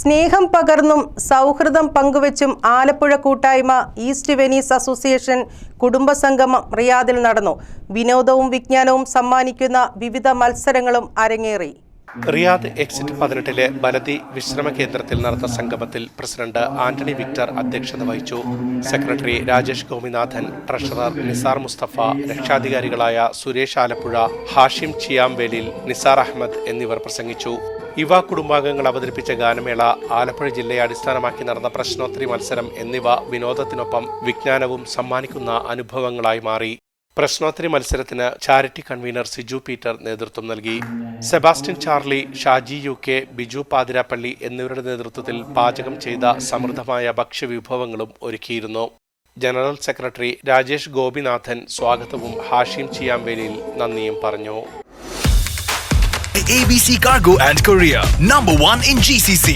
സ്നേഹം പകർന്നും സൗഹൃദം പങ്കുവച്ചും ആലപ്പുഴ കൂട്ടായ്മ ഈസ്റ്റ് വെനീസ് അസോസിയേഷൻ കുടുംബസംഗമം റിയാദിൽ നടന്നു. വിനോദവും വിജ്ഞാനവും സമ്മാനിക്കുന്ന വിവിധ മത്സരങ്ങളും അരങ്ങേറി. റിയാദ് എക്സിറ്റ് പതിനെട്ടിലെ ബലതി വിശ്രമ കേന്ദ്രത്തിൽ നടന്ന സംഗമത്തിൽ പ്രസിഡന്റ് ആന്റണി വിക്ടർ അധ്യക്ഷത വഹിച്ചു. സെക്രട്ടറി രാജേഷ് ഗോപിനാഥൻ ട്രഷറർ നിസാർ മുസ്തഫ രക്ഷാധികാരികളായ സുരേഷ് ആലപ്പുഴ ഹാഷിം ചിയാംവേലിൽ നിസാർ അഹമ്മദ് എന്നിവർ പ്രസംഗിച്ചു. യുവ കുടുംബാംഗങ്ങൾ അവതരിപ്പിച്ച ഗാനമേള ആലപ്പുഴ ജില്ലയെ അടിസ്ഥാനമാക്കി നടന്ന പ്രശ്നോത്തരി മത്സരം എന്നിവ വിനോദത്തിനൊപ്പം വിജ്ഞാനവും സമ്മാനിക്കുന്ന അനുഭവങ്ങളായി മാറി. പ്രശ്നോത്തരി മത്സരത്തിന് ചാരിറ്റി കൺവീനർ സിജു പീറ്റർ നേതൃത്വം നൽകി. Sebastian Charlie Shaji U K Biju Pathirappally എന്നിവരുടെ നേതൃത്വത്തിൽ പാചകം ചെയ്ത സമൃദ്ധമായ ഭക്ഷ്യവിഭവങ്ങളും ഒരുക്കിയിരുന്നു. ജനറൽ സെക്രട്ടറി രാജേഷ് ഗോപിനാഥൻ സ്വാഗതവും ഹാഷിം ചിയാംവേലിയിൽ നന്ദിയും പറഞ്ഞു. ABC Cargo and Korea, number one in GCC.